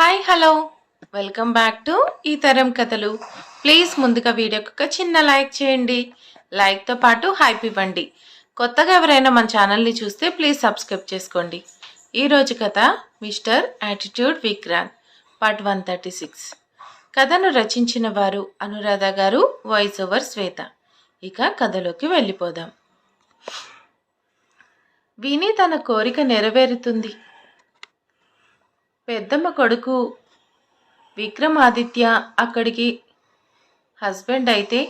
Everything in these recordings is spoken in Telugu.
Hi hello welcome back to ఈ తరం కథలు ప్లీజ్ ముందుగా వీడియోకి ఒక చిన్న లైక్ చేయండి. లైక్తో పాటు హైప్ ఇవ్వండి. కొత్తగా ఎవరైనా మన ఛానల్ని చూస్తే ప్లీజ్ సబ్స్క్రైబ్ చేసుకోండి. ఈరోజు కథ mister attitude Vikrant part one thirty six కథను రచించిన వారు అనురాధ గారు వాయిస్ ఓవర్ శ్వేత. ఇక కథలోకి వెళ్ళిపోదాం. విని తన కోరిక నెరవేరుతుంది. పెద్దమ్మ కొడుకు విక్రమాదిత్య అక్కడికి హస్బెండ్ అయితే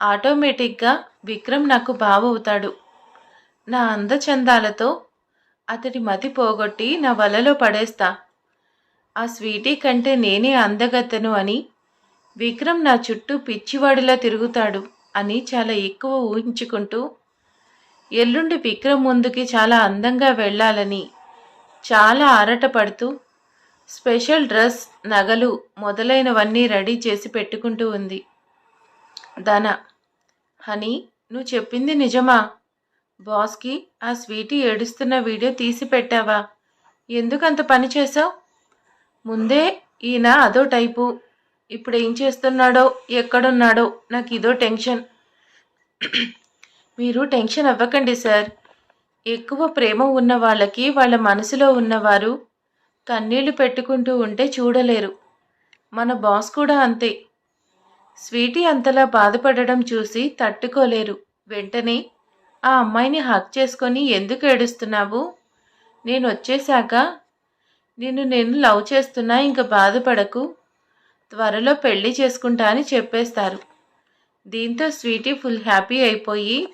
ఆటోమేటిక్గా విక్రమ్ నాకు బావ అవుతాడు నా అందచందాలతో అతడి మతి పోగొట్టి నా వలలో పడేస్తా. ఆ స్వీటీ కంటే నేనే అందగత్తను అని విక్రమ్ నా చుట్టూ పిచ్చివాడిలా తిరుగుతాడు అని చాలా ఎక్కువ ఊహించుకుంటూ ఎల్లుండి విక్రమ్ ముందుకి చాలా అందంగా వెళ్ళాలని చాలా ఆరాటపడుతూ స్పెషల్ డ్రెస్ నగలు మొదలైనవన్నీ రెడీ చేసి పెట్టుకుంటూ ఉంది. ధన హనీ నువ్వు చెప్పింది నిజమా? బాస్కి ఆ స్వీటీ ఏడుస్తున్న వీడియో తీసి పెట్టావా? ఎందుకంత పని చేసావు ముందే ఈయన అదో టైపు. ఇప్పుడు ఏం చేస్తున్నాడో ఎక్కడున్నాడో నాకు ఇదో టెన్షన్. మీరు టెన్షన్ అవ్వకండి సార్. ఎక్కువ ప్రేమ ఉన్న వాళ్ళకి వాళ్ళ మనసులో ఉన్నవారు కన్నీళ్ళు పెట్టుకుంటూ ఉంటే చూడలేరు. మన బాస్ కూడా అంతే. స్వీటీ అంతలా బాధపడడం చూసి తట్టుకోలేరు. వెంటనే ఆ అమ్మాయిని హక్ చేసుకొని ఎందుకు ఏడుస్తున్నావు? నేను వచ్చేశాక నిన్ను నేను లవ్ చేస్తున్నా ఇంకా బాధపడకు. త్వరలో పెళ్ళి చేసుకుంటా అని చెప్పేస్తారు. దీంతో స్వీటీ ఫుల్ హ్యాపీ అయిపోయి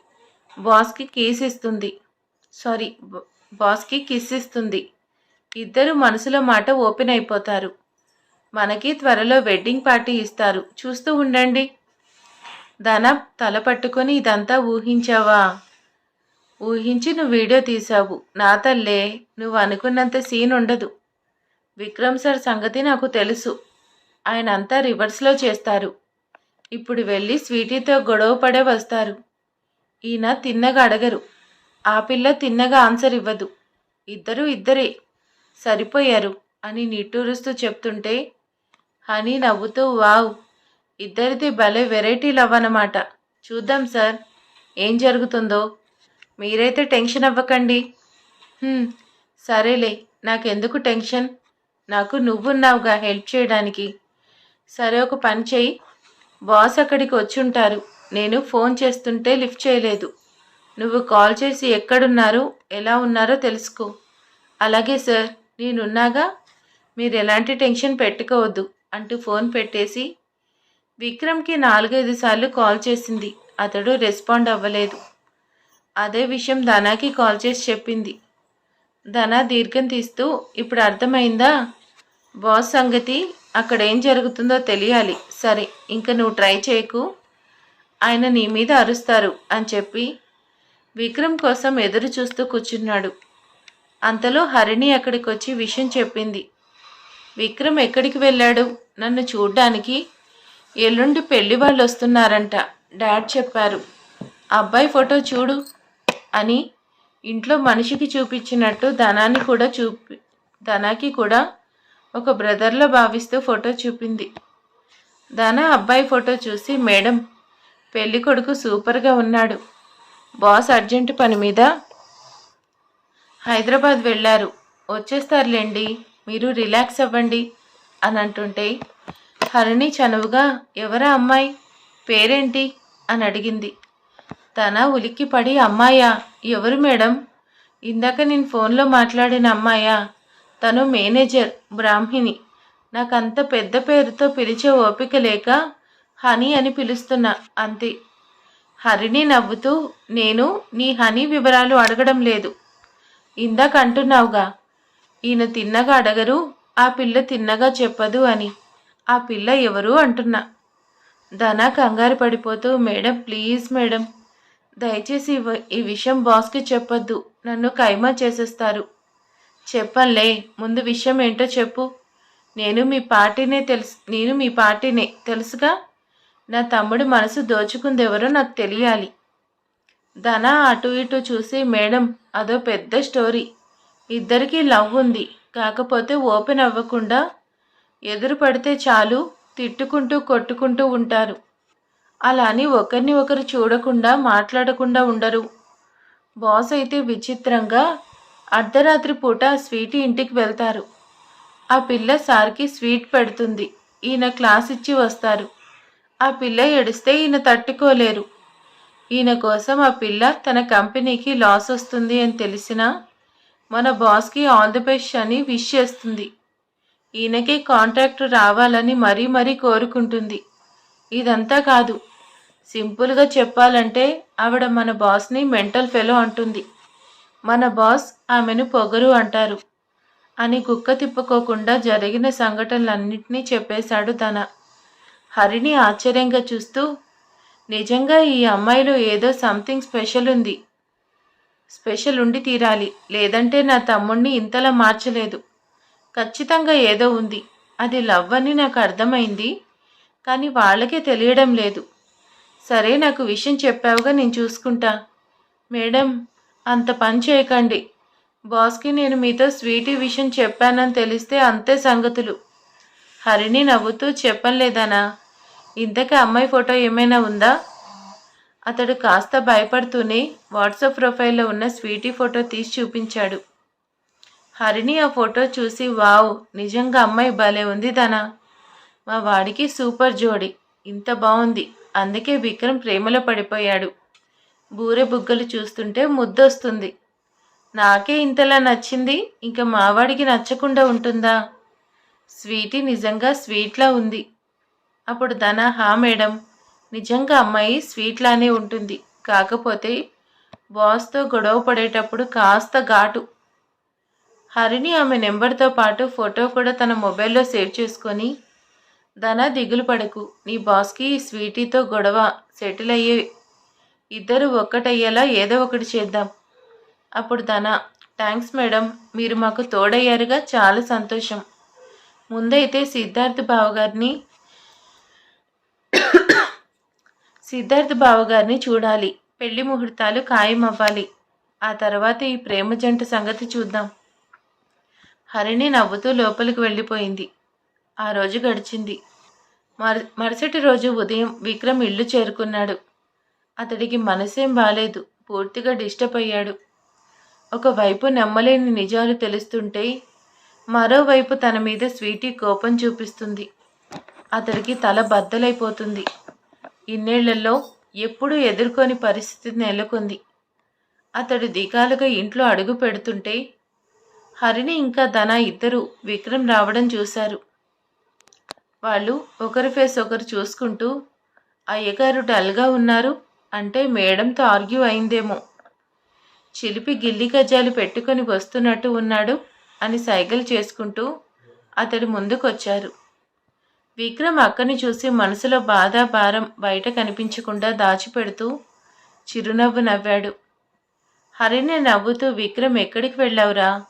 బాస్కి కీస్ ఇస్తుంది. సారీ బ- బాస్కి కిస్ ఇస్తుంది. ఇద్దరు మనసులో మాట ఓపెన్ అయిపోతారు. మనకి త్వరలో వెడ్డింగ్ పార్టీ ఇస్తారు. చూస్తూ ఉండండి. ధన తల పట్టుకొని ఇదంతా ఊహించావా? ఊహించి నువ్వు వీడియో తీసావు నా తల్లే నువ్వు అనుకున్నంత సీన్ ఉండదు. విక్రమ్ సార్ సంగతి నాకు తెలుసు. ఆయన అంతా రివర్స్లో చేస్తారు. ఇప్పుడు వెళ్ళి స్వీటీతో గొడవ పడే వస్తారు. ఈయన తిన్నగా అడగరు. ఆ పిల్ల తిన్నగా ఆన్సర్ ఇవ్వదు. ఇద్దరు ఇద్దరే. సరిపోయారు అని నిట్టూరుస్తూ చెప్తుంటే హనీ నవ్వుతూ వావ్ ఇద్దరిది భలే వెరైటీ లవ్ అన్నమాట చూద్దాం సార్ ఏం జరుగుతుందో. మీరైతే టెన్షన్ అవ్వకండి. సరేలే నాకెందుకు టెన్షన్? నాకు నువ్వున్నావుగా హెల్ప్ చేయడానికి. సరే ఒక పని చేయి బాస్ అక్కడికి వచ్చుంటారు. నేను ఫోన్ చేస్తుంటే లిఫ్ట్ చేయలేదు. నువ్వు కాల్ చేసి ఎక్కడున్నారు ఎలా ఉన్నారో తెలుసుకో. అలాగే సార్. నేనున్నాగా మీరు ఎలాంటి టెన్షన్ పెట్టుకోవద్దు అంటూ ఫోన్ పెట్టేసి విక్రమ్కి నాలుగైదు సార్లు కాల్ చేసింది. అతడు రెస్పాండ్ అవ్వలేదు. అదే విషయం ధనాకి కాల్ చేసి చెప్పింది. ధన దీర్ఘం తీస్తూ ఇప్పుడు అర్థమైందా? బాస్ సంగతి అక్కడ ఏం జరుగుతుందో తెలియాలి. సరే ఇంక నువ్వు ట్రై చేయకు. ఆయన నీ మీద అరుస్తారు అని చెప్పి విక్రమ్ కోసం ఎదురు చూస్తూ కూర్చున్నాడు. అంతలో హరిణి అక్కడికి వచ్చి విషయం చెప్పింది. విక్రమ్ ఎక్కడికి వెళ్ళాడు? నన్ను చూడ్డానికి ఎల్లుండి పెళ్ళి వాళ్ళు వస్తున్నారంట డాడ్ చెప్పారు. అబ్బాయి ఫోటో చూడు అని ఇంట్లో మనిషికి చూపించినట్టు ధనాన్ని కూడా చూపి ధనాకి కూడా ఒక బ్రదర్లో భావిస్తూ ఫోటో చూపింది. ధన అబ్బాయి ఫోటో చూసి మేడం పెళ్ళికొడుకు సూపర్గా ఉన్నాడు. బాస్ అర్జెంటు పని మీద హైదరాబాద్ వెళ్ళారు. వచ్చేస్తారులేండి మీరు రిలాక్స్ అవ్వండి అని అంటుంటే హరిణి చనువుగా ఎవరా అమ్మాయి? పేరేంటి? అని అడిగింది. తన ఉలిక్కిపడి అమ్మాయా? ఎవరు మేడం? ఇందాక నేను ఫోన్లో మాట్లాడిన అమ్మాయా? తను మేనేజర్ బ్రాహ్మిణి. నాకంత పెద్ద పేరుతో పిలిచే ఓపిక లేక హనీ అని పిలుస్తున్నా అంతే. హరిణి నవ్వుతూ నేను నీ హనీ వివరాలు అడగడం లేదు. ఇందాక అంటున్నావుగా ఈయన తిన్నగా అడగరు ఆ పిల్ల తిన్నగా చెప్పదు అని. ఆ పిల్ల ఎవరు అంటున్నా. ధనా కంగారు పడిపోతూ మేడం ప్లీజ్ మేడం. దయచేసి ఈ విషయం బాస్కి చెప్పొద్దు. నన్ను ఖైమా చేసేస్తారు. చెప్పంలే ముందు విషయం ఏంటో చెప్పు. నేను మీ పార్టీనే తెలుసు నేను మీ పార్టీనే తెలుసుగా? నా తమ్ముడు మనసు దోచుకుంది ఎవరో నాకు తెలియాలి. ధన అటు ఇటు చూసి మేడం అదో పెద్ద స్టోరీ. ఇద్దరికీ లవ్ ఉంది. కాకపోతే ఓపెన్ అవ్వకుండా ఎదురు పడితే చాలు తిట్టుకుంటూ కొట్టుకుంటూ ఉంటారు. అలా అని ఒకరిని ఒకరు చూడకుండా మాట్లాడకుండా ఉండరు. బాస్ అయితే విచిత్రంగా అర్ధరాత్రి పూట స్వీటీ ఇంటికి వెళ్తారు. ఆ పిల్ల సార్కి స్వీట్ పెడుతుంది. ఈయన క్లాస్ ఇచ్చి వస్తారు. ఆ పిల్ల ఏడిస్తే ఈయన తట్టుకోలేరు. ఈయన కోసం ఆ పిల్ల తన కంపెనీకి లాస్ వస్తుంది అని తెలిసినా మన బాస్కి ఆల్ ది బెస్ట్ అని విష్ చేస్తుంది. ఈయనకి కాంట్రాక్ట్ రావాలని మరీ మరీ కోరుకుంటుంది. ఇదంతా కాదు. సింపుల్గా చెప్పాలంటే ఆవిడ మన బాస్ని మెంటల్ ఫెలో అంటుంది. మన బాస్ ఆమెను పొగరు అంటారు. అని కుక్క తిప్పుకోకుండా జరిగిన సంఘటనలన్నింటినీ చెప్పేశాడు తన. హరిని ఆశ్చర్యంగా చూస్తూ నిజంగా ఈ అమ్మాయిలో ఏదో సంథింగ్ స్పెషల్ ఉంది. స్పెషల్ ఉండి తీరాలి. లేదంటే నా తమ్ముణ్ణి ఇంతలా మార్చలేదు. ఖచ్చితంగా ఏదో ఉంది. అది లవ్ అని నాకు అర్థమైంది. కానీ వాళ్ళకే తెలియడం లేదు. సరే నాకు విషయం చెప్పావుగా నేను చూసుకుంటా. మేడం అంత పని చేయకండి. బాస్కి నేను మీతో స్వీటీ విషయం చెప్పానని తెలిస్తే అంతే సంగతులు. హరిణి నవ్వుతూ చెప్పలేదనా? ఇంతకీ అమ్మాయి ఫోటో ఏమైనా ఉందా? అతడు కాస్త భయపడుతూనే వాట్సాప్ ప్రొఫైల్లో ఉన్న స్వీటీ ఫోటో తీసి చూపించాడు. హరిణి ఆ ఫోటో చూసి వావ్ నిజంగా అమ్మాయి భలే ఉంది తన మా వాడికి సూపర్ జోడి. ఇంత బాగుంది అందుకే విక్రమ్ ప్రేమలో పడిపోయాడు. బూరె బుగ్గలు చూస్తుంటే ముద్దొస్తుంది. నాకే ఇంతలా నచ్చింది? ఇంకా మావాడికి నచ్చకుండా ఉంటుందా? స్వీటీ నిజంగా స్వీట్లా ఉంది. అప్పుడు ధన హా మేడం నిజంగా అమ్మాయి స్వీట్లానే ఉంటుంది. కాకపోతే బాస్తో గొడవ పడేటప్పుడు కాస్త ఘాటు. హరిణి ఆమె నెంబర్తో పాటు ఫోటో కూడా తన మొబైల్లో సేవ్ చేసుకొని ధన దిగులు పడకు. నీ బాస్కి స్వీటీతో గొడవ సెటిల్ అయ్యే ఇద్దరు ఒక్కటయ్యేలా ఏదో ఒకటి చేద్దాం అప్పుడు ధన థ్యాంక్స్ మేడం. మీరు మాకు తోడయ్యారుగా. చాలా సంతోషం. ముందైతే సిద్ధార్థ్ బావగారిని సిద్ధార్థ్ బావగారిని చూడాలి. పెళ్ళి ముహూర్తాలు ఖాయం అవ్వాలి ఆ తర్వాత ఈ ప్రేమ జంట సంగతి చూద్దాం. హరిణి నవ్వుతూ లోపలికి వెళ్ళిపోయింది. ఆ రోజు గడిచింది. మరు మరుసటి రోజు ఉదయం విక్రమ్ ఇల్లు చేరుకున్నాడు. అతడికి మనసేం బాలేదు. పూర్తిగా డిస్టర్బ్ అయ్యాడు. ఒకవైపు నమ్మలేని నిజాలు తెలుస్తుంటే మరోవైపు తన మీద స్వీటీ కోపం చూపిస్తుంది. అతడికి తల బద్దలైపోతుంది. ఇన్నేళ్ళలో ఎప్పుడూ ఎదుర్కొని పరిస్థితి నెలకొంది. అతడు దిగాలుగా ఇంట్లో అడుగు పెడుతుంటే హరిణి ఇంకా ధన ఇద్దరు విక్రమ్ రావడం చూశారు. వాళ్ళు ఒకరి ఫేస్ ఒకరు చూసుకుంటూ అయ్యగారు డల్గా ఉన్నారు అంటే మేడంతో ఆర్గ్యూ అయిందేమో. చిలిపి గిల్లి గజ్జాలు పెట్టుకొని వస్తున్నట్టు ఉన్నాడు అని సైగలు చేసుకుంటూ అతడి ముందుకొచ్చారు. విక్రమ్ అక్కని చూసి మనసులో బాధ భారం బయట కనిపించకుండా దాచిపెడుతూ చిరునవ్వు నవ్వాడు. హరిని నవ్వుతూ విక్రమ్ ఎక్కడికి వెళ్ళావురా?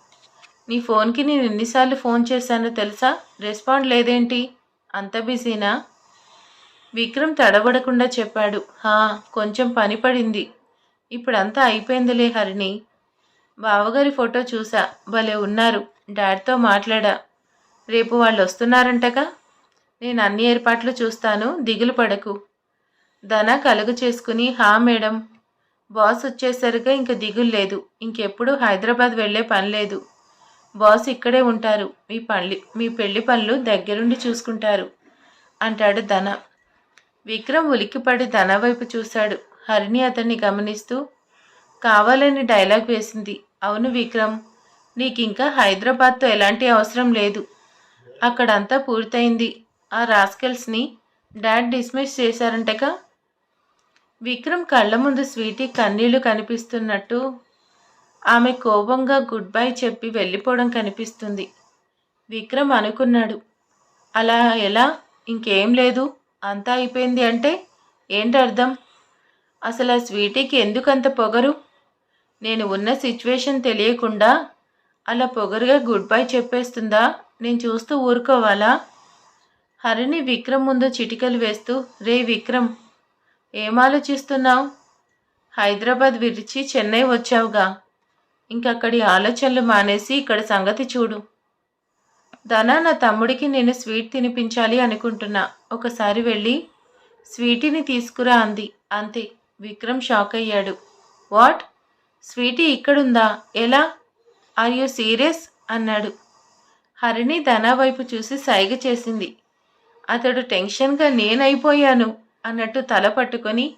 నీ ఫోన్కి నేను ఎన్నిసార్లు ఫోన్ చేశానో తెలుసా? రెస్పాండ్ లేదేంటి? అంత బిజీనా? విక్రమ్ తడబడకుండా చెప్పాడు. హా కొంచెం పని పడింది. ఇప్పుడంతా అయిపోయిందిలే హరిణి బావగారి ఫోటో చూసా. భలే ఉన్నారు. డాడ్తో మాట్లాడా. రేపు వాళ్ళు వస్తున్నారంటగా నేను అన్ని ఏర్పాట్లు చూస్తాను దిగులు పడకు. ధన కలుగు చేసుకుని హా మేడం బాస్ వచ్చేసరిగా ఇంక దిగులు లేదు. ఇంకెప్పుడు హైదరాబాద్ వెళ్ళే పని లేదు. బాస్ ఇక్కడే ఉంటారు. మీ పళ్ళి మీ పెళ్ళి పనులు దగ్గరుండి చూసుకుంటారు అంటాడు ధన. విక్రమ్ ఉలిక్కిపడి ధన వైపు చూశాడు. హరిణి అతన్ని గమనిస్తూ కావాలని డైలాగ్ వేసింది. అవును విక్రమ్ నీకింకా హైదరాబాద్తో ఎలాంటి అవసరం లేదు. అక్కడంతా పూర్తయింది. ఆ రాస్కెల్స్ని డాడ్ డిస్మిస్ చేశారంటక? విక్రమ్ కళ్ళ ముందు స్వీటీ కన్నీళ్ళు కనిపిస్తున్నట్టు ఆమె కోపంగా గుడ్ బై చెప్పి వెళ్ళిపోవడం కనిపిస్తుంది. విక్రమ్ అనుకున్నాడు. అలా ఎలా? ఇంకేం లేదు. అంతా అయిపోయింది అంటే ఏంటి అర్థం అసలు ఆ స్వీటీకి ఎందుకంత పొగరు? నేను ఉన్న సిచ్యువేషన్ తెలియకుండా అలా పొగరుగా గుడ్ బై చెప్పేస్తుందా? నేను చూస్తూ ఊరుకోవాలా? హరిని విక్రమ్ ముందు చిటికలు వేస్తూ రే విక్రమ్ ఏం ఆలోచిస్తున్నావు? హైదరాబాద్ విడిచి చెన్నై వచ్చావుగా. ఇంకక్కడి ఆలోచనలు మానేసి ఇక్కడ సంగతి చూడు. ధనా నా తమ్ముడికి నేను స్వీట్ తినిపించాలి అనుకుంటున్నా. ఒకసారి వెళ్ళి స్వీటీని తీసుకురా అంది. అంతే విక్రమ్ షాక్ అయ్యాడు. వాట్? స్వీటీ ఇక్కడుందా? ఎలా? Are you serious? అన్నాడు. హరిణి ధనా వైపు చూసి సైగ చేసింది. అతడు టెన్షన్గా నేనైపోయాను అన్నట్టు తల పట్టుకొని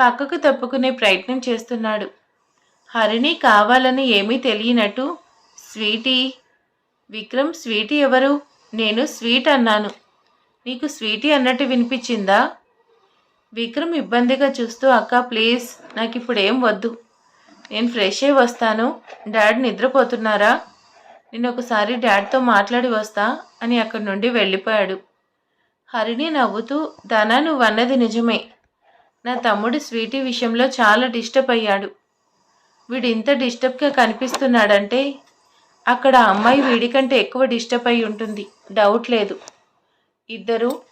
పక్కకు తప్పుకునే ప్రయత్నం చేస్తున్నాడు. హరిణి కావాలని ఏమీ తెలియనట్టు స్వీటీ విక్రమ్ స్వీటీ ఎవరు? నేను స్వీట్ అన్నాను. నీకు స్వీటీ అన్నట్టు వినిపించిందా? విక్రమ్ ఇబ్బందిగా చూస్తూ అక్క ప్లీజ్ నాకు ఇప్పుడు ఏం వద్దు. నేను ఫ్రెష్ అయ్యి వస్తాను. డాడ్ నిద్రపోతున్నారా? నేను ఒకసారి డాడ్తో మాట్లాడి వస్తా అని అక్కడి నుండి వెళ్ళిపోయాడు. హరిణి నవ్వుతూ ధన నువ్వన్నది నిజమే. నా తమ్ముడు స్వీటీ విషయంలో చాలా డిస్టర్బ్ అయ్యాడు. వీడు ఇంత డిస్టర్బ్గా కనిపిస్తున్నాడంటే అక్కడ అమ్మాయి వీడికంటే ఎక్కువ డిస్టర్బ్ అయి ఉంటుంది. డౌట్ లేదు. ఇద్దరు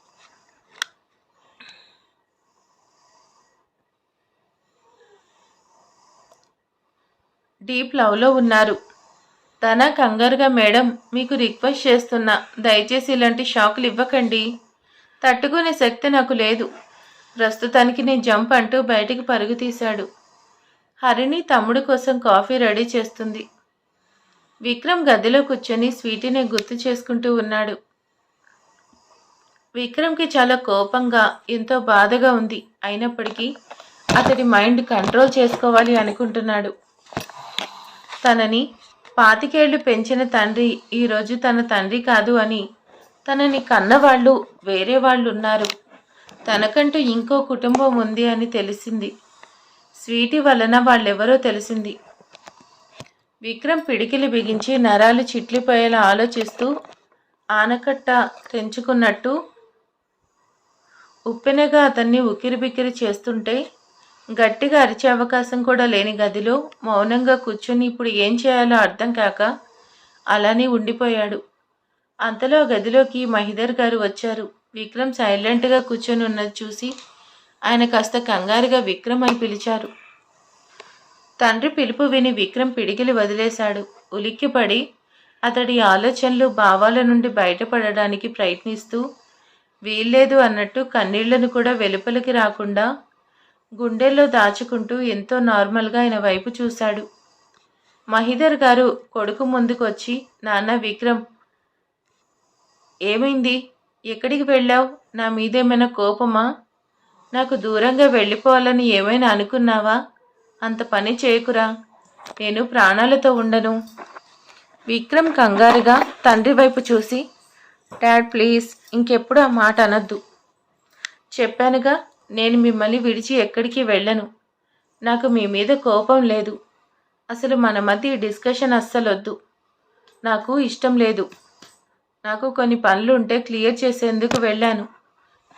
డీప్ లవ్లో ఉన్నారు. తన కంగారుగా మేడం మీకు రిక్వెస్ట్ చేస్తున్నా. దయచేసి ఇలాంటి షాకులు ఇవ్వకండి. తట్టుకునే శక్తి నాకు లేదు. ప్రస్తుతానికి నేను జంప్ అంటూ బయటికి పరుగు తీశాడు. హరిణి తమ్ముడు కోసం కాఫీ రెడీ చేస్తుంది. విక్రమ్ గదిలో కూర్చొని స్వీటీని గుర్తు చేసుకుంటూ ఉన్నాడు. విక్రమ్కి చాలా కోపంగా ఎంతో బాధగా ఉంది. అయినప్పటికీ అతడి మైండ్ కంట్రోల్ చేసుకోవాలి అనుకుంటున్నాడు. తనని పాతికేళ్ళు పెంచిన తండ్రి ఈరోజు తన తండ్రి కాదు అని తనని కన్నవాళ్ళు వేరే వాళ్ళు ఉన్నారు తనకంటూ ఇంకో కుటుంబం ఉంది అని తెలిసింది. స్వీటి వలన వాళ్ళెవరో తెలిసింది. విక్రమ్ పిడికిలి బిగించి నరాలు చిట్లిపోయేలా ఆలోచిస్తూ ఆనకట్ట తెంచుకున్నట్టు ఉప్పెనగా అతన్ని ఉక్కిరిబిక్కిరి చేస్తుంటే గట్టిగా అరిచే అవకాశం కూడా లేని గదిలో మౌనంగా కూర్చుని ఇప్పుడు ఏం చేయాలో అర్థం కాక అలానే ఉండిపోయాడు. అంతలో గదిలోకి మహిదర్ గారు వచ్చారు. విక్రమ్ సైలెంట్గా కూర్చొని ఉన్నది చూసి ఆయన కాస్త కంగారుగా విక్రమ్ అని పిలిచారు. తండ్రి పిలుపు విని విక్రమ్ పిడికిలి వదిలేశాడు. ఉలిక్కిపడి అతడి ఆలోచనలు భావాల నుండి బయటపడడానికి ప్రయత్నిస్తూ వీల్లేదు అన్నట్టు కన్నీళ్ళను కూడా వెలుపలికి రాకుండా గుండెల్లో దాచుకుంటూ ఎంతో నార్మల్గా ఆయన వైపు చూశాడు. మహిదర్ గారు కొడుకు ముందుకొచ్చి నాన్న విక్రమ్ ఏమైంది? ఎక్కడికి వెళ్ళావు? నా మీదేమైనా కోపమా? నాకు దూరంగా వెళ్ళిపోవాలని ఏమైనా అనుకున్నావా? అంత పని చేయకురా. నేను ప్రాణాలతో ఉండను. విక్రమ్ కంగారుగా తండ్రి వైపు చూసి డాడ్ ప్లీజ్ ఇంకెప్పుడు ఆ మాట అనొద్దు. చెప్పానుగా నేను మిమ్మల్ని విడిచి ఎక్కడికి వెళ్ళను. నాకు మీ మీద కోపం లేదు. అసలు మన మధ్య డిస్కషన్ అస్సలొద్దు. నాకు ఇష్టం లేదు. నాకు కొన్ని పనులు ఉంటే క్లియర్ చేసేందుకు వెళ్ళాను.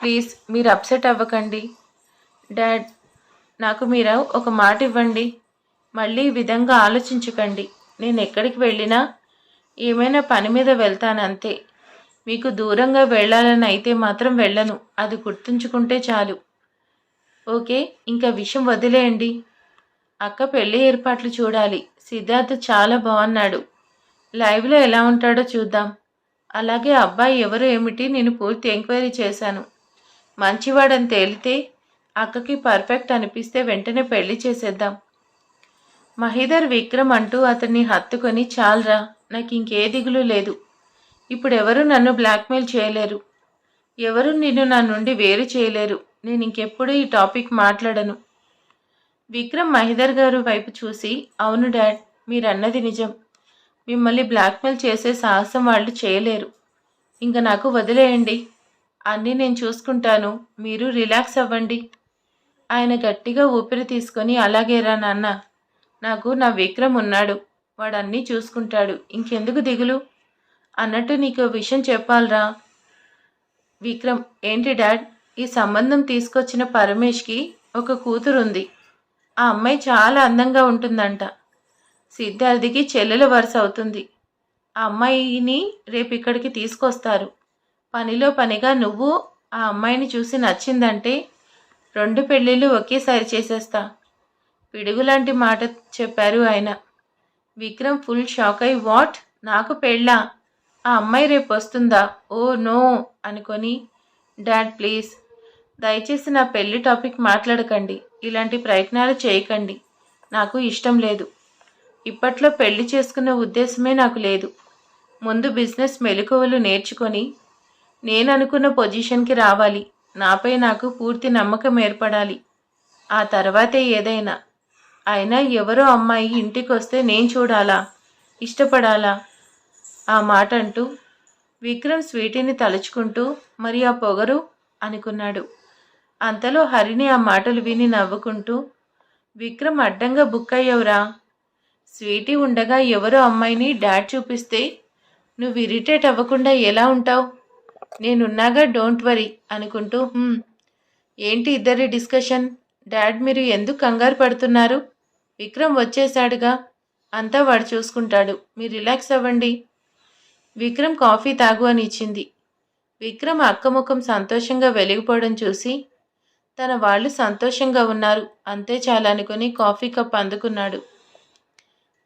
ప్లీజ్ మీరు అప్సెట్ అవ్వకండి. డాడ్ నాకు మీరు ఒక మాట ఇవ్వండి. మళ్ళీ ఈ విధంగా ఆలోచించకండి. నేను ఎక్కడికి వెళ్ళినా ఏమైనా పని మీద వెళ్తాను అంతే మీకు దూరంగా వెళ్ళాలని అయితే మాత్రం వెళ్ళను. అది గుర్తుంచుకుంటే చాలు. ఓకే ఇంకా విషయం వదిలేయండి. అక్క పెళ్ళి ఏర్పాట్లు చూడాలి. సిద్ధార్థ్ చాలా బాగున్నాడు. లైవ్లో ఎలా ఉంటాడో చూద్దాం. అలాగే అబ్బాయి ఎవరు ఏమిటి నేను పూర్తి ఎంక్వైరీ చేశాను. మంచివాడని తేలితే అక్కకి పర్ఫెక్ట్ అనిపిస్తే వెంటనే పెళ్ళి చేసేద్దాం. మహిదర్ విక్రమ్ అంటూ అతన్ని హత్తుకొని చాలరా నాకు ఇంకే దిగులు లేదు. ఇప్పుడు ఎవరు నన్ను బ్లాక్మెయిల్ చేయలేరు. ఎవరు నిన్ను నా నుండి వేరు చేయలేరు. నేను ఇంకెప్పుడు ఈ టాపిక్ మాట్లాడను. విక్రమ్ మహిదర్ గారు వైపు చూసి అవును డాడ్ మీరన్నది నిజం. మిమ్మల్ని బ్లాక్మెయిల్ చేసే సాహసం వాళ్ళు చేయలేరు. ఇంకా నాకు వదిలేయండి. అన్నీ నేను చూసుకుంటాను. మీరు రిలాక్స్ అవ్వండి. ఆయన గట్టిగా ఊపిరి తీసుకొని అలాగేరా నాన్న. నాకు నా విక్రమ్ ఉన్నాడు. వాడు అన్నీ చూసుకుంటాడు. ఇంకెందుకు దిగులు? అన్నట్టు నీకు విషయం చెప్పాలరా. విక్రమ్ ఏంటి డాడ్? ఈ సంబంధం తీసుకొచ్చిన పరమేష్కి ఒక కూతురు ఉంది ఆ అమ్మాయి చాలా అందంగా ఉంటుందంట. సిద్ధార్థికి చెల్లెల వరుస అవుతుంది. ఆ అమ్మాయిని రేపు ఇక్కడికి తీసుకొస్తారు. పనిలో పనిగా నువ్వు ఆ అమ్మాయిని చూసి నచ్చిందంటే రెండు పెళ్ళిళ్ళు ఒకేసారి చేసేస్తా. పిడుగులాంటి మాట చెప్పారు ఆయన. విక్రమ్ ఫుల్ షాక్ అయి వాట్? నాకు పెళ్ళా? ఆ అమ్మాయి రేపు వస్తుందా? ఓ నో అనుకొని డాడ్ ప్లీజ్ దయచేసి నా పెళ్ళి టాపిక్ మాట్లాడకండి. ఇలాంటి ప్రయత్నాలు చేయకండి. నాకు ఇష్టం లేదు. ఇప్పట్లో పెళ్ళి చేసుకునే ఉద్దేశమే నాకు లేదు. ముందు బిజినెస్ మెలకువలు నేర్చుకొని నేను అనుకున్న పొజిషన్కి రావాలి. నాపై నాకు పూర్తి నమ్మకం ఏర్పడాలి. ఆ తర్వాతే ఏదైనా. అయినా ఎవరో అమ్మాయి ఇంటికి వస్తే నేను చూడాలా? ఇష్టపడాలా? ఆ మాట అంటూ విక్రమ్ స్వీటీని తలుచుకుంటూ మరి ఆ పొగరు? అనుకున్నాడు. అంతలో హరిని ఆ మాటలు విని నవ్వుకుంటూ విక్రమ్ అడ్డంగా బుక్ అయ్యవురా. స్వీటీ ఉండగా ఎవరో అమ్మాయిని డాడ్ చూపిస్తే నువ్వు ఇరిటేట్ అవ్వకుండా ఎలా ఉంటావు? నేనున్నాగా డోంట్ వరీ అనుకుంటూ ఏంటి ఇద్దరి డిస్కషన్? డాడ్ మీరు ఎందుకు కంగారు పడుతున్నారు? విక్రమ్ వచ్చేశాడుగా. అంతా వాడు చూసుకుంటాడు. మీరు రిలాక్స్ అవ్వండి. విక్రమ్ కాఫీ తాగు అని ఇచ్చింది. విక్రమ్ అక్కముఖం సంతోషంగా వెలిగిపోవడం చూసి తన వాళ్ళు సంతోషంగా ఉన్నారు. అంతే చాలనుకుని కాఫీ కప్ అందుకున్నాడు.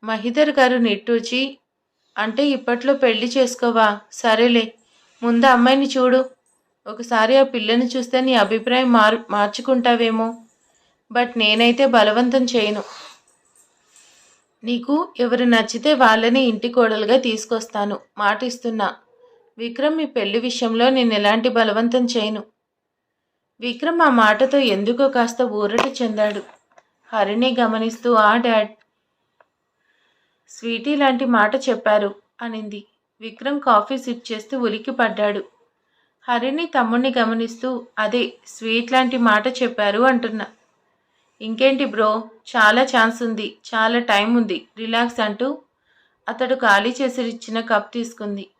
మహిదర్ గారు నిట్టూచి అంటే ఇప్పట్లో పెళ్ళి చేసుకోవా? సరేలే ముందు అమ్మాయిని చూడు. ఒకసారి ఆ పిల్లని చూస్తే నీ అభిప్రాయం మార్ మార్చుకుంటావేమో. బట్ నేనైతే బలవంతం చేయను. నీకు ఎవరు నచ్చితే వాళ్ళని ఇంటి కోడలుగా తీసుకొస్తాను. మాటిస్తున్నా. విక్రమ్ మీ పెళ్ళి విషయంలో నేను ఎలాంటి బలవంతం చేయను. విక్రమ్ ఆ మాటతో ఎందుకో కాస్త ఊరట చెందాడు. హరిని గమనిస్తూ ఆ డాడ్ స్వీటీ లాంటి మాట చెప్పారు అనింది. విక్రమ్ కాఫీ సిప్ చేస్తూ ఉలికి పడ్డాడు. హరిని తమ్ముణ్ణి గమనిస్తూ అదే స్వీట్ లాంటి మాట చెప్పారు అంటున్నా. ఇంకేంటి బ్రో చాలా ఛాన్స్ ఉంది చాలా టైం ఉంది రిలాక్స్ అంటూ అతడు ఖాళీ చేసి ఇచ్చిన కప్ తీసుకుంది.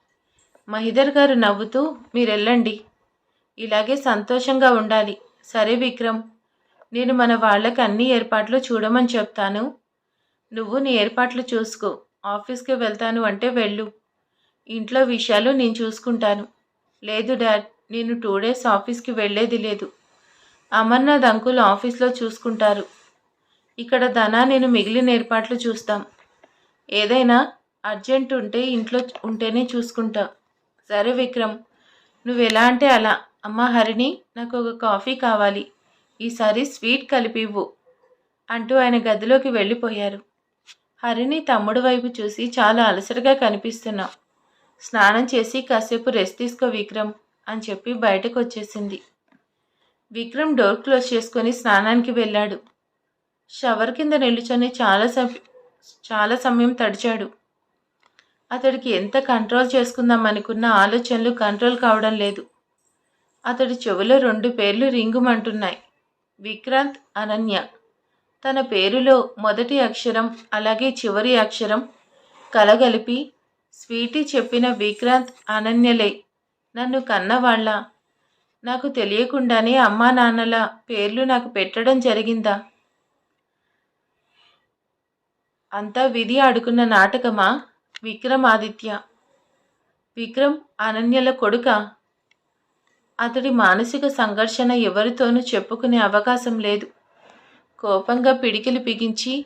మహిదర్ గారు నవ్వుతూ మీరెళ్ళండి. ఇలాగే సంతోషంగా ఉండాలి. సరే విక్రమ్ నేను మన వాళ్ళకి అన్ని ఏర్పాట్లు చూడమని చెప్తాను. నువ్వు నీ ఏర్పాట్లు చూసుకో. ఆఫీస్కి వెళ్తాను అంటే వెళ్ళు. ఇంట్లో విషయాలు నేను చూసుకుంటాను. లేదు డాడ్ నేను టూ డేస్ ఆఫీస్కి వెళ్ళేది లేదు. అమర్నాథ్ అంకుల్ ఆఫీస్లో చూసుకుంటారు. ఇక్కడ ధనా నేను మిగిలిన ఏర్పాట్లు చూస్తాం. ఏదైనా అర్జెంట్ ఉంటే ఇంట్లో ఉంటేనే చూసుకుంటా. సరే విక్రమ్ నువ్వు ఎలా అంటే అలా. అమ్మ హరిణి నాకు ఒక కాఫీ కావాలి. ఈసారి స్వీట్ కలిపివ్వు. అంటూ ఆయన గదిలోకి వెళ్ళిపోయారు. హరిణి తమ్ముడు వైపు చూసి చాలా అలసటగా కనిపిస్తున్నావు స్నానం చేసి కాసేపు రెస్ట్ తీసుకో విక్రమ్ అని చెప్పి బయటకు వచ్చేసింది. విక్రమ్ డోర్ క్లోజ్ చేసుకొని స్నానానికి వెళ్ళాడు. షవర్ కింద నిలుచొని చాలా సమ- చాలా సమయం తడిచాడు. అతడికి ఎంత కంట్రోల్ చేసుకుందాం అనుకున్న ఆలోచనలు కంట్రోల్ కావడం లేదు. అతడి చెవిలో రెండు పేర్లు రింగుమంటున్నాయి. విక్రాంత్ అనన్య. తన పేరులో మొదటి అక్షరం అలాగే చివరి అక్షరం కలగలిపి స్వీటీ చెప్పిన విక్రాంత్ అనన్యలే. నన్ను కన్నవాళ్ళ. నాకు తెలియకుండానే అమ్మా నాన్నల పేర్లు నాకు పెట్టడం జరిగిందా? అంతా విధి ఆడుకున్న నాటకమా? విక్రమాదిత్య విక్రమ్ అనన్యల కొడుక. అతడి మానసిక సంఘర్షణ ఎవరితోనూ చెప్పుకునే అవకాశం లేదు. కోపంగా పిడికిలు బిగించి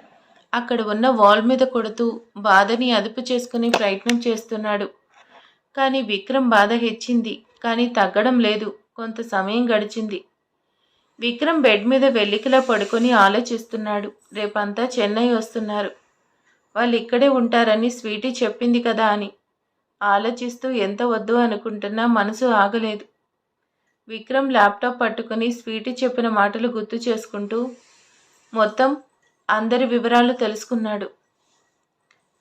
అక్కడ ఉన్న వాల్ మీద కొడుతూ బాధని అదుపు చేసుకునే ప్రయత్నం చేస్తున్నాడు. కానీ విక్రమ్ బాధ హెచ్చింది. కానీ తగ్గడం లేదు. కొంత సమయం గడిచింది. విక్రమ్ బెడ్ మీద వెల్లికిలా పడుకొని ఆలోచిస్తున్నాడు. రేపంతా చెన్నై వస్తున్నారు. వాళ్ళు ఇక్కడే ఉంటారని స్వీటీ చెప్పింది కదా అని. ఆలోచిస్తూ ఎంత వద్దు అనుకుంటున్నా మనసు ఆగలేదు. విక్రమ్ ల్యాప్టాప్ పట్టుకుని స్వీటీ చెప్పిన మాటలు గుర్తు చేసుకుంటూ మొత్తం అందరి వివరాలు తెలుసుకున్నాడు.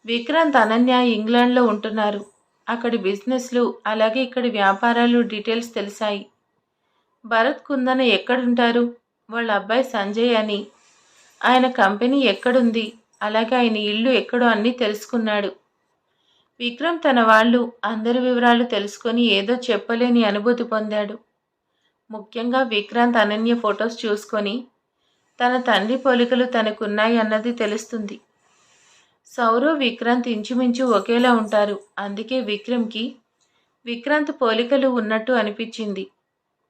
విక్రాంత్ అనన్య ఇంగ్లాండ్లో ఉంటున్నారు. అక్కడి బిజినెస్లు అలాగే ఇక్కడి వ్యాపారాలు డీటెయిల్స్ తెలిసాయి. భరత్ కుందన ఎక్కడుంటారు? వాళ్ళ అబ్బాయి సంజయ్ అని. ఆయన కంపెనీ ఎక్కడుంది? అలాగే ఆయన ఇల్లు ఎక్కడో అన్నీ తెలుసుకున్నాడు. విక్రమ్ తన వాళ్ళు అందరి వివరాలు తెలుసుకొని ఏదో చెప్పలేని అనుభూతి పొందాడు. ముఖ్యంగా విక్రాంత్ అనన్య ఫొటోస్ చూసుకొని తన తండ్రి పోలికలు తనకున్నాయి అన్నది తెలుస్తుంది. సౌరవ్ విక్రాంత్ ఇంచుమించు ఒకేలా ఉంటారు. అందుకే విక్రమ్కి విక్రాంత్ పోలికలు ఉన్నట్టు అనిపించింది.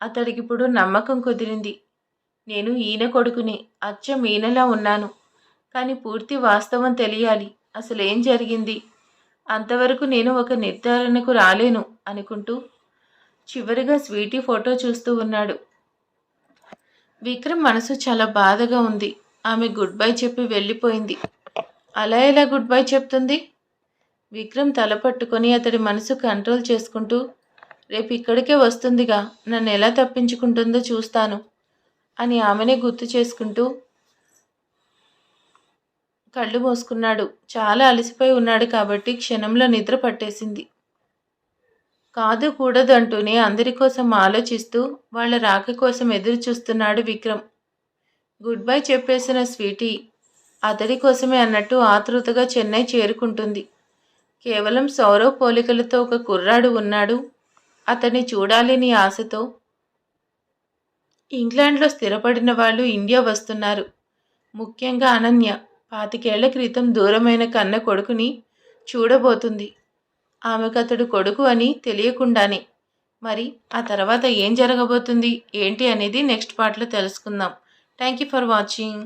అతడికిప్పుడు నమ్మకం కుదిరింది. నేను ఈయన కొడుకునే అచ్చం ఈయనలా ఉన్నాను. కానీ పూర్తి వాస్తవం తెలియాలి. అసలేం జరిగింది? అంతవరకు నేను ఒక నిర్ధారణకు రాలేను అనుకుంటూ చివరిగా స్వీటీ ఫోటో చూస్తూ ఉన్నాడు. విక్రమ్ మనసు చాలా బాధగా ఉంది. ఆమె గుడ్ బై చెప్పి వెళ్ళిపోయింది. అలా ఎలా గుడ్ బై చెప్తుంది? విక్రమ్ తల పట్టుకొని అతడి మనసు కంట్రోల్ చేసుకుంటూ రేపు ఇక్కడికే వస్తుందిగా. నన్ను ఎలా తప్పించుకుంటుందో చూస్తాను అని ఆమెనే గుర్తు చేసుకుంటూ కళ్ళు మూసుకున్నాడు. చాలా అలసిపోయి ఉన్నాడు కాబట్టి క్షణంలో నిద్ర పట్టేసింది. కాదు కూడదు అంటూనే అందరి కోసం ఆలోచిస్తూ వాళ్ళ రాక కోసం ఎదురు చూస్తున్నాడు విక్రమ్. గుడ్ బై చెప్పేసిన స్వీటీ. అతడి కోసమే అన్నట్టు ఆతృతగా చెన్నై చేరుకుంటుంది. కేవలం సౌరవ్ పోలికలతో ఒక కుర్రాడు ఉన్నాడు. అతన్ని చూడాలని ఆశతో ఇంగ్లాండ్లో స్థిరపడిన వాళ్ళు ఇండియా వస్తున్నారు. ముఖ్యంగా అనన్య పాతికేళ్ళ క్రితం దూరమైన కన్న కొడుకుని చూడబోతుంది. ఆమెకు అతడు కొడుకు అని తెలియకుండానే. మరి ఆ తర్వాత ఏం జరగబోతుంది? ఏంటి అనేది నెక్స్ట్ పార్ట్లో తెలుసుకుందాం. Thank you for watching.